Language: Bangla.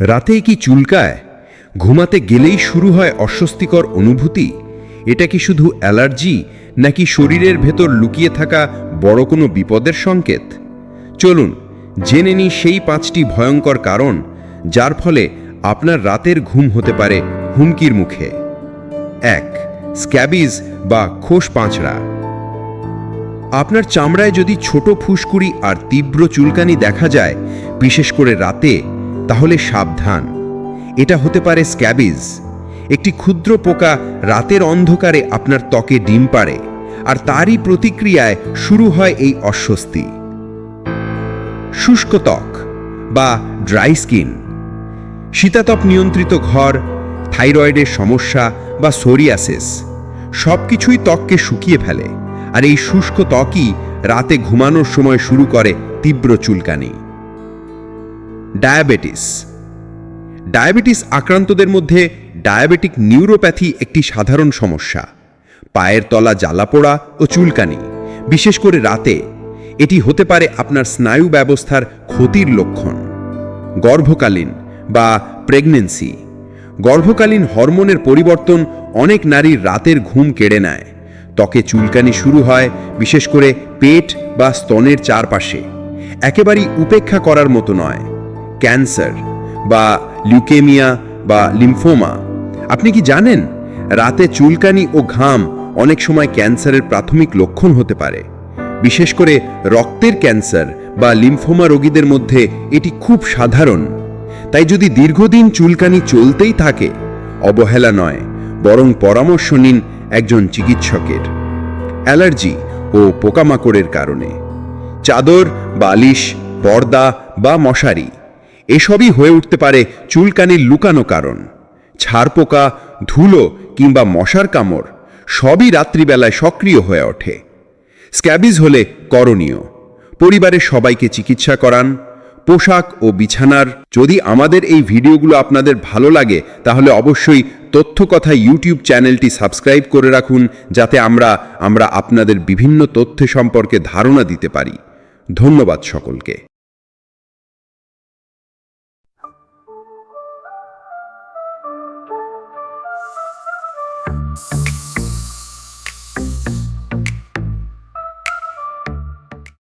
রাতেই কি চুলকায়? ঘুমাতে গেলেই শুরু হয় অস্বস্তিকর অনুভূতি? এটা কি শুধু অ্যালার্জি, নাকি শরীরের ভেতর লুকিয়ে থাকা বড় কোনো বিপদের সংকেত? চলুন, জেনে নিই সেই পাঁচটি ভয়ঙ্কর কারণ, যার ফলে আপনার রাতের ঘুম হতে পারে হুমকির মুখে। এক, স্ক্যাবিজ বা খোস পাঁচড়া। আপনার চামড়ায় যদি ছোট ফুসকুড়ি আর তীব্র চুলকানি দেখা যায়, বিশেষ করে রাতে তাহলে সাবধান। এটা হতে পারে স্ক্যাবিজ। একটি ক্ষুদ্র পোকা রাতের অন্ধকারে আপনার ত্বকে ডিম পাড়ে, আর তারই প্রতিক্রিয়ায় শুরু হয় এই অস্বস্তি। শুষ্ক ত্বক বা ড্রাই স্কিন। শীতাতপ নিয়ন্ত্রিত ঘর, থাইরয়েডের সমস্যা বা সোরিয়াসিস সব কিছুই ত্বককে শুকিয়ে ফেলে, আর এই শুষ্ক ত্বকই রাতে ঘুমানোর সময় শুরু করে তীব্র চুলকানি। ডায়াবেটিস। ডায়াবেটিস আক্রান্তদের মধ্যে ডায়াবেটিক নিউরোপ্যাথি একটি সাধারণ সমস্যা। পায়ের তলা জ্বালা পোড়া ও চুলকানি, বিশেষ করে রাতে। এটি হতে পারে আপনার স্নায়ু ব্যবস্থার ক্ষতির লক্ষণ। গর্ভকালীন বা প্রেগনেন্সি। গর্ভকালীন হরমোনের পরিবর্তন অনেক নারীর রাতের ঘুম কেড়ে নেয়। ত্বকে চুলকানি শুরু হয়, বিশেষ করে পেট বা স্তনের চারপাশে। একেবারেই উপেক্ষা করার মতো নয়। ক্যান্সার বা লিউকেমিয়া বা লিম্ফোমা। আপনি কি জানেন, রাতে চুলকানি ও ঘাম অনেক সময় ক্যান্সারের প্রাথমিক লক্ষণ হতে পারে। বিশেষ করে রক্তের ক্যান্সার বা লিম্ফোমা রোগীদের মধ্যে এটি খুব সাধারণ। তাই যদি দীর্ঘদিন চুলকানি চলতেই থাকে, অবহেলা নয়, বরং পরামর্শ নিন একজন চিকিৎসকের। অ্যালার্জি ও পোকামাকড়ের কারণে। চাদর, বালিশ, পর্দা বা মশারি এসবই হয়ে উঠতে পারে চুলকানির লুকানো কারণ। ছারপোকা ধুলো কিংবা মশার কামড় সবই রাত্রিবেলায় সক্রিয় হয়ে ওঠে। স্ক্যাবিজ হলে করণীয়। পরিবারের সবাইকে চিকিৎসা করান। পোশাক ও বিছানার যদি আমাদের এই ভিডিওগুলো আপনাদের ভালো লাগে, তাহলে অবশ্যই তথ্য কথা ইউটিউব চ্যানেলটি সাবস্ক্রাইব করে রাখুন, যাতে আমরা আমরা আপনাদের বিভিন্ন তথ্য সম্পর্কে ধারণা দিতে পারি। ধন্যবাদ সকলকে।